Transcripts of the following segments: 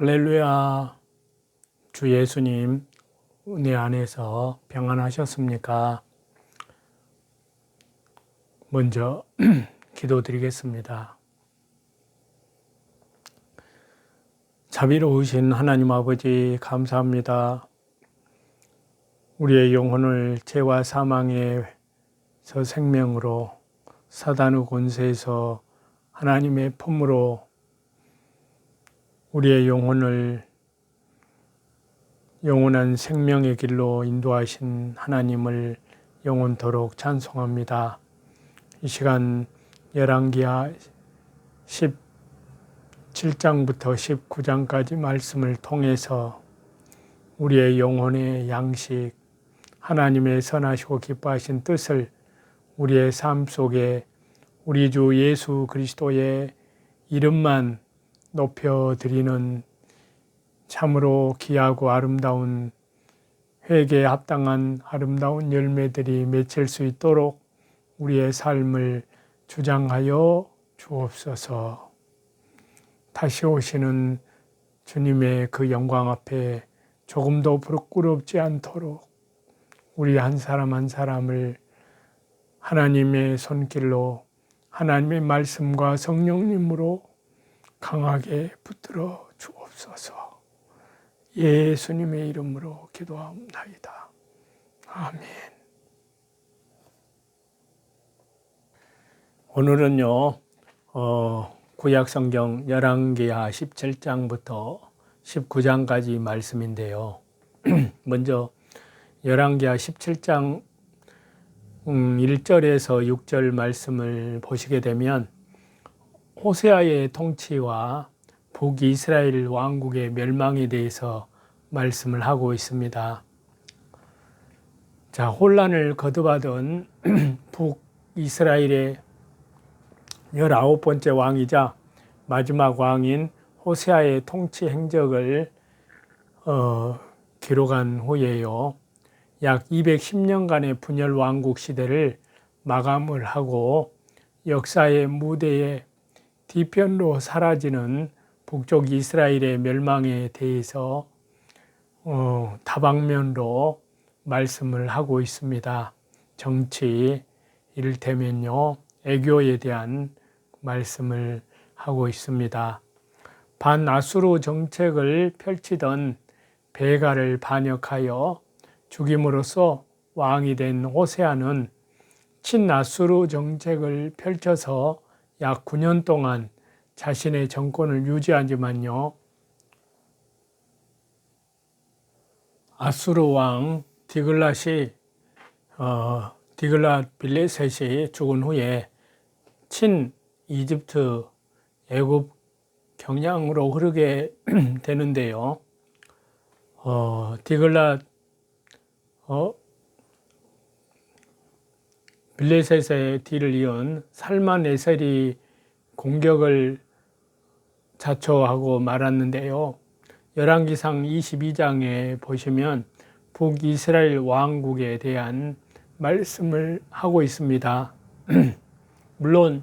할렐루야. 주 예수님, 은혜 안에서 평안하셨습니까? 먼저 기도드리겠습니다. 자비로우신 하나님 아버지, 감사합니다. 우리의 영혼을 죄와 사망에서 생명으로 사단의 권세에서 하나님의 품으로 우리의 영혼을 영원한 생명의 길로 인도하신 하나님을 영원토록 찬송합니다. 이 시간 열왕기하 17장부터 19장까지 말씀을 통해서 우리의 영혼의 양식, 하나님의 선하시고 기뻐하신 뜻을 우리의 삶 속에 우리 주 예수 그리스도의 이름만 높여드리는 참으로 귀하고 아름다운 회개에 합당한 아름다운 열매들이 맺힐 수 있도록 우리의 삶을 주장하여 주옵소서. 다시 오시는 주님의 그 영광 앞에 조금도 부끄럽지 않도록 우리 한 사람 한 사람을 하나님의 손길로 하나님의 말씀과 성령님으로 강하게 붙들어 주옵소서. 예수님의 이름으로 기도합니다. 아멘. 오늘은요, 어, 구약성경 열왕기하 17장부터 19장까지 말씀인데요. 먼저 열왕기하 17장 1절에서 음, 6절 말씀을 보시게 되면 호세아의 통치와 북이스라엘 왕국의 멸망에 대해서 말씀을 하고 있습니다. 자, 혼란을 거듭하던 북이스라엘의 19번째 왕이자 마지막 왕인 호세아의 통치 행적을 어, 기록한 후에요. 약 210년간의 분열 왕국 시대를 마감을 하고 역사의 무대에 뒤편으로 사라지는 북쪽 이스라엘의 멸망에 대해서 어, 다방면으로 말씀을 하고 있습니다. 정치, 이를테면요, 애교에 대한 말씀을 하고 있습니다. 반아수르 정책을 펼치던 베가를 반역하여 죽임으로써 왕이 된 호세아는 친나수르 정책을 펼쳐서 약 9년 동안 자신의 정권을 유지하지만요. 아수르 왕 디글랏이 어, 디글랏 빌레셋이 죽은 후에 친 이집트 애굽 경향으로 흐르게 되는데요. 어, 디글랏 어, 빌레셋의 뒤를 이은 살만에셀이 공격을 자초하고 말았는데요. 열왕기상 22장에 보시면 북이스라엘 왕국에 대한 말씀을 하고 있습니다. 물론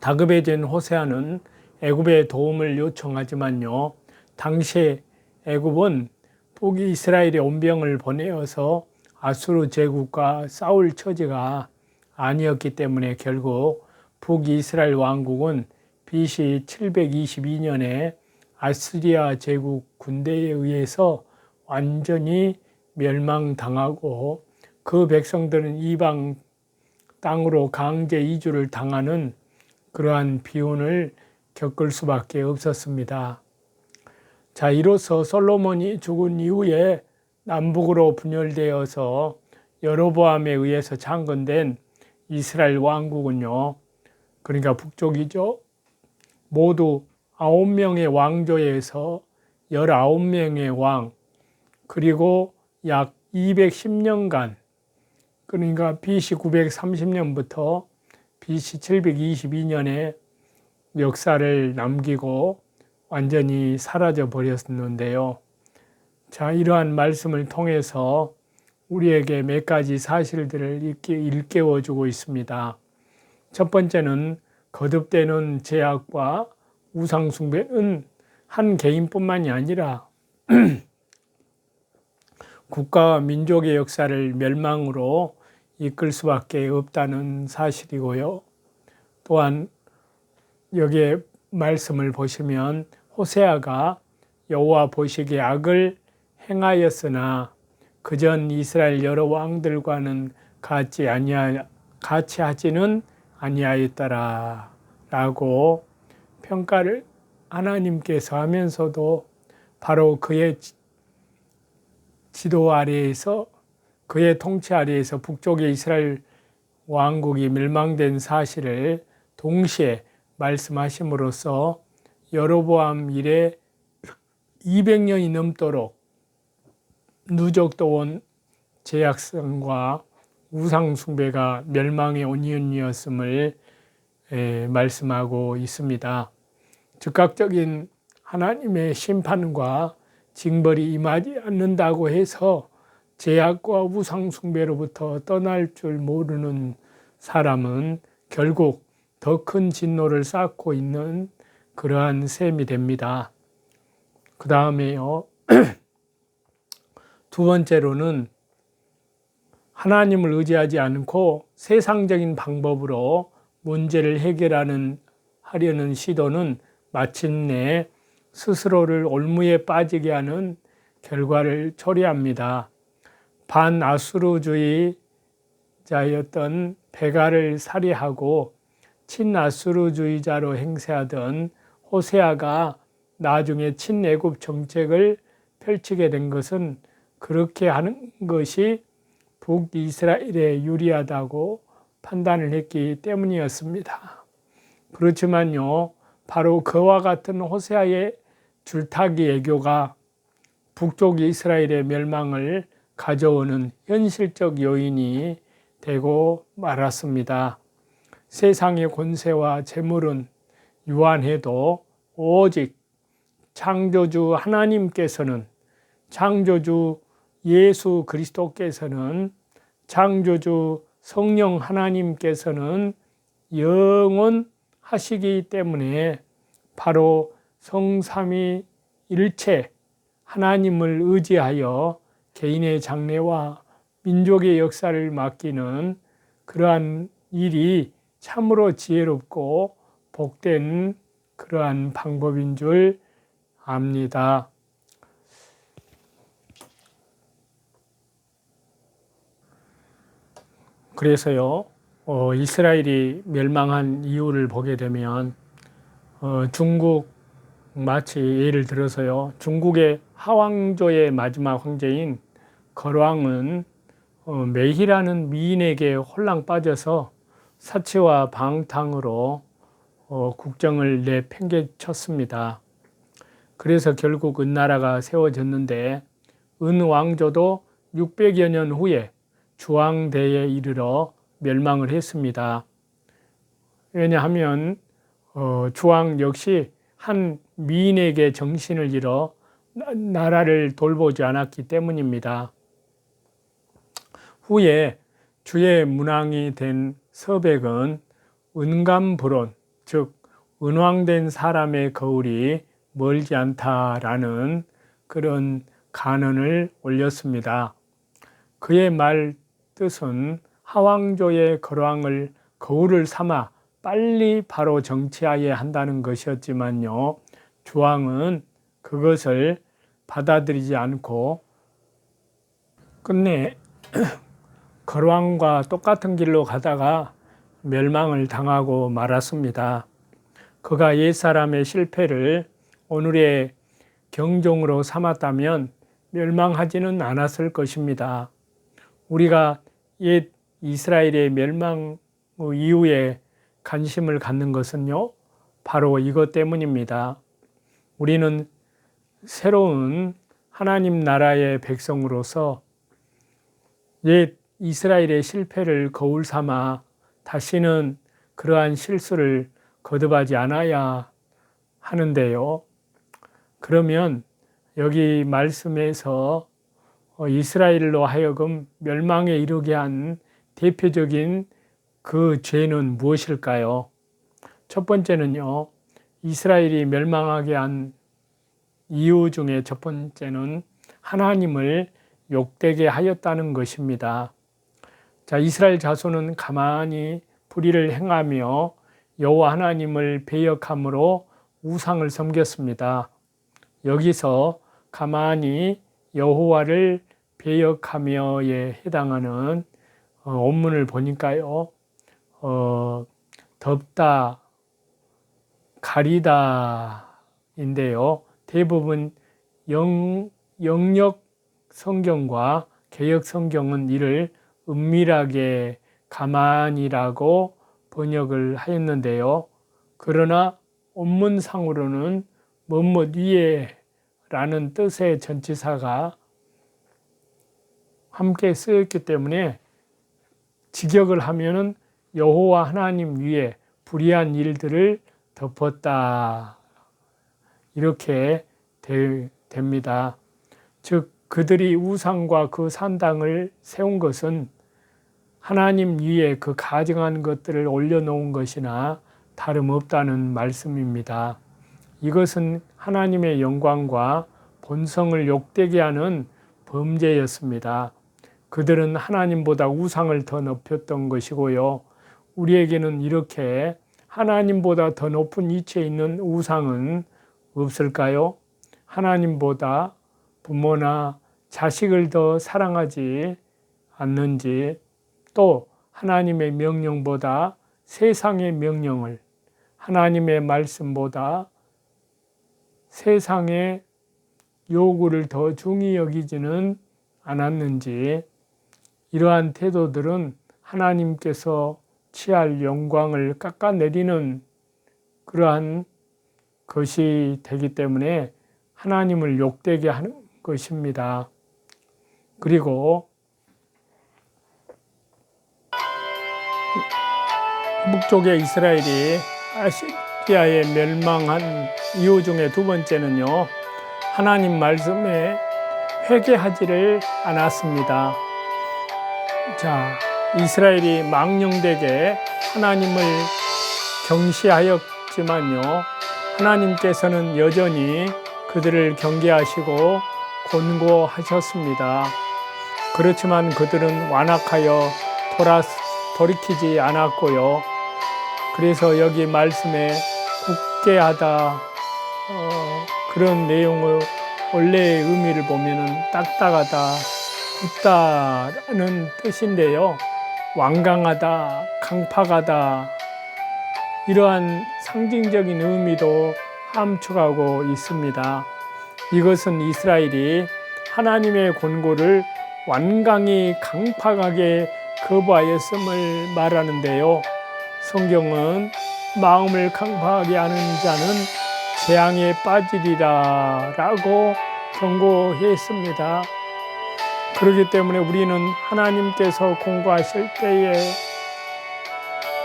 다급해진 호세아는 애굽의 도움을 요청하지만요. 당시 애굽은 북이스라엘의 온병을 보내어서 아수르 제국과 싸울 처지가 아니었기 때문에 결국 북이스라엘 왕국은 BC 722년에 아스리아 제국 군대에 의해서 완전히 멸망당하고 그 백성들은 이방 땅으로 강제 이주를 당하는 그러한 비운을 겪을 수밖에 없었습니다. 자, 이로써 솔로몬이 죽은 이후에 남북으로 분열되어서 여로보암에 의해서 창건된 이스라엘 왕국은요. 그러니까 북쪽이죠. 모두 아홉 명의 왕조에서 열아홉 명의 왕 그리고 약 210년간 그러니까 BC 930년부터 BC 722년에 역사를 남기고 완전히 사라져 버렸는데요. 자, 이러한 말씀을 통해서 우리에게 몇 가지 사실들을 일깨워 주고 있습니다. 첫 번째는 거듭되는 제약과 우상숭배는 한 개인뿐만이 아니라 국가와 민족의 역사를 멸망으로 이끌 수밖에 없다는 사실이고요. 또한 여기에 말씀을 보시면 호세아가 여호와 보시기에 악을 행하였으나 그전 이스라엘 여러 왕들과는 같이 아니하 같이 하지는 아니하였더라라고 평가를 하나님께서 하면서도 바로 그의 지도 아래에서 그의 통치 아래에서 북쪽의 이스라엘 왕국이 멸망된 사실을 동시에 말씀하심으로써 여로보암 이래 200년이 넘도록 누적도원 제약성과 우상숭배가 멸망의 원인이었음을 말씀하고 있습니다. 즉각적인 하나님의 심판과 징벌이 임하지 않는다고 해서 제약과 우상숭배로부터 떠날 줄 모르는 사람은 결국 더 큰 진노를 쌓고 있는 그러한 셈이 됩니다. 그 다음에요. 두 번째로는 하나님을 의지하지 않고 세상적인 방법으로 문제를 해결하는 하려는 시도는 마침내 스스로를 올무에 빠지게 하는 결과를 초래합니다. 반아수르주의자였던 베가를 살해하고 친아수르주의자로 행세하던 호세아가 나중에 친애굽 정책을 펼치게 된 것은 그렇게 하는 것이 북이스라엘에 유리하다고 판단을 했기 때문이었습니다. 그렇지만요, 바로 그와 같은 호세아의 줄타기 애교가 북쪽 이스라엘의 멸망을 가져오는 현실적 요인이 되고 말았습니다. 세상의 권세와 재물은 유한해도 오직 창조주 하나님께서는 창조주 예수 그리스도께서는 창조주 성령 하나님께서는 영원하시기 때문에 바로 성삼위 일체 하나님을 의지하여 개인의 장래와 민족의 역사를 맡기는 그러한 일이 참으로 지혜롭고 복된 그러한 방법인 줄 압니다. 그래서요, 어, 이스라엘이 멸망한 이유를 보게 되면 어, 중국 마치 예를 들어서요, 중국의 하왕조의 마지막 황제인 거왕은 어, 메희라는 미인에게 홀랑 빠져서 사치와 방탕으로 어, 국정을 내팽개쳤습니다. 그래서 결국 은나라가 세워졌는데 은왕조도 600여 년 후에 주왕대에 이르러 멸망을 했습니다. 왜냐하면 어, 주왕 역시 한 미인에게 정신을 잃어 나라를 돌보지 않았기 때문입니다. 후에 주의 문왕이 된 서백은 은감불온, 즉 은왕된 사람의 거울이 멀지 않다라는 그런 간언을 올렸습니다. 그의 말 뜻은 하왕조의 거왕을 거울을 삼아 빨리 바로 정치하여야 한다는 것이었지만요. 주왕은 그것을 받아들이지 않고 끝내 거왕과 똑같은 길로 가다가 멸망을 당하고 말았습니다. 그가 옛사람의 실패를 오늘의 경종으로 삼았다면 멸망하지는 않았을 것입니다. 우리가 옛 이스라엘의 멸망 이후에 관심을 갖는 것은요, 바로 이것 때문입니다. 우리는 새로운 하나님 나라의 백성으로서 옛 이스라엘의 실패를 거울 삼아 다시는 그러한 실수를 거듭하지 않아야 하는데요. 그러면 여기 말씀에서 어, 이스라엘로 하여금 멸망에 이르게 한 대표적인 그 죄는 무엇일까요? 첫 번째는요, 이스라엘이 멸망하게 한 이유 중에 첫 번째는 하나님을 욕되게 하였다는 것입니다. 자, 이스라엘 자손은 가만히 불의를 행하며 여호와 하나님을 배역함으로 우상을 섬겼습니다. 여기서 가만히 여호와를 배역하며에 해당하는 어, 원문을 보니까요, 어, 덥다, 가리다인데요. 대부분 영, 영역 성경과 개혁 성경은 이를 은밀하게 가만이라고 번역을 하였는데요. 그러나 원문상으로는 뭐뭇 위에 라는 뜻의 전치사가 함께 쓰였기 때문에 직역을 하면은 여호와 하나님 위에 불의한 일들을 덮었다. 이렇게 되, 됩니다. 즉, 그들이 우상과 그 산당을 세운 것은 하나님 위에 그 가증한 것들을 올려놓은 것이나 다름없다는 말씀입니다. 이것은 하나님의 영광과 본성을 욕되게 하는 범죄였습니다. 그들은 하나님보다 우상을 더 높였던 것이고요. 우리에게는 이렇게 하나님보다 더 높은 위치에 있는 우상은 없을까요? 하나님보다 부모나 자식을 더 사랑하지 않는지 또 하나님의 명령보다 세상의 명령을 하나님의 말씀보다 세상의 요구를 더 중히 여기지는 않았는지 이러한 태도들은 하나님께서 취할 영광을 깎아내리는 그러한 것이 되기 때문에 하나님을 욕되게 하는 것입니다. 그리고 북쪽의 이스라엘이 아시리아에 멸망한 이유 중에 두 번째는요. 하나님 말씀에 회개하지를 않았습니다. 자, 이스라엘이 망령되게 하나님을 경시하였지만요. 하나님께서는 여전히 그들을 경계하시고 곤고하셨습니다. 그렇지만 그들은 완악하여 돌아, 돌이키지 않았고요. 그래서 여기 말씀에 굳게 하다 어, 그런 내용을 원래의 의미를 보면은 딱딱하다, 굳다라는 뜻인데요. 완강하다, 강팍하다 이러한 상징적인 의미도 함축하고 있습니다. 이것은 이스라엘이 하나님의 권고를 완강히 강팍하게 거부하였음을 말하는데요. 성경은 마음을 강팍하게 하는 자는 재앙에 빠지리라 라고 경고했습니다. 그렇기 때문에 우리는 하나님께서 공고하실 때에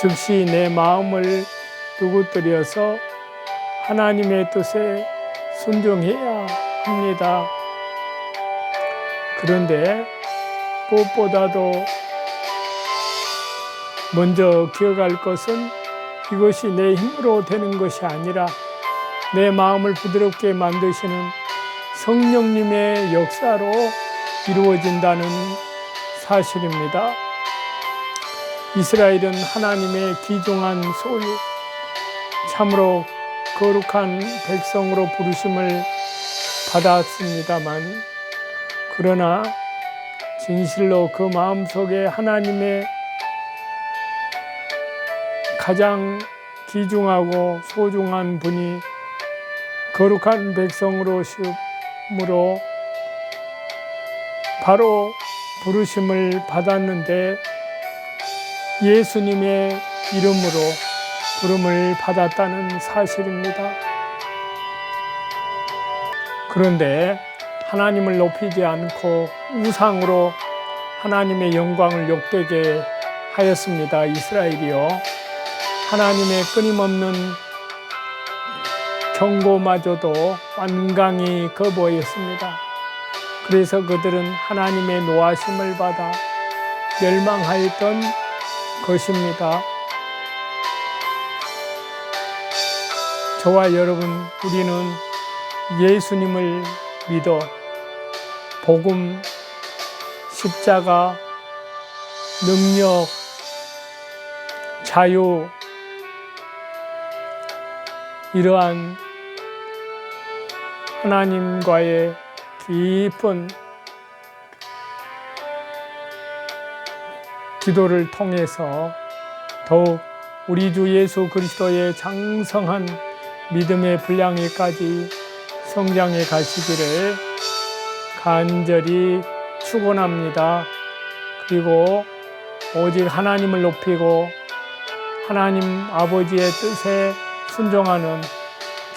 즉시 내 마음을 누구들여서 하나님의 뜻에 순종해야 합니다. 그런데 무엇보다도 먼저 기억할 것은 이것이 내 힘으로 되는 것이 아니라 내 마음을 부드럽게 만드시는 성령님의 역사로 이루어진다는 사실입니다. 이스라엘은 하나님의 귀중한 소유, 참으로 거룩한 백성으로 부르심을 받았습니다만, 그러나 진실로 그 마음 속에 하나님의 가장 귀중하고 소중한 분이 거룩한 백성으로 시므로 바로 부르심을 받았는데 예수님의 이름으로 부름을 받았다는 사실입니다. 그런데 하나님을 높이지 않고 우상으로 하나님의 영광을 욕되게 하였습니다. 이스라엘이요. 하나님의 끊임없는 경고마저도 완강히 거부하였습니다. 그래서 그들은 하나님의 노하심을 받아 멸망하였던 것입니다. 저와 여러분, 우리는 예수님을 믿어 복음, 십자가, 능력, 자유, 이러한 하나님과의 깊은 기도를 통해서 더욱 우리 주 예수 그리스도의 장성한 믿음의 분량에까지 성장해 가시기를 간절히 축원합니다. 그리고 오직 하나님을 높이고 하나님 아버지의 뜻에 순종하는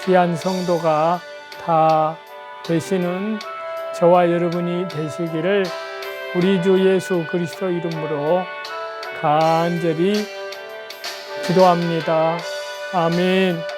귀한 성도가 다 되시는 저와 여러분이 되시기를 우리 주 예수 그리스도 이름으로 간절히 기도합니다. 아멘.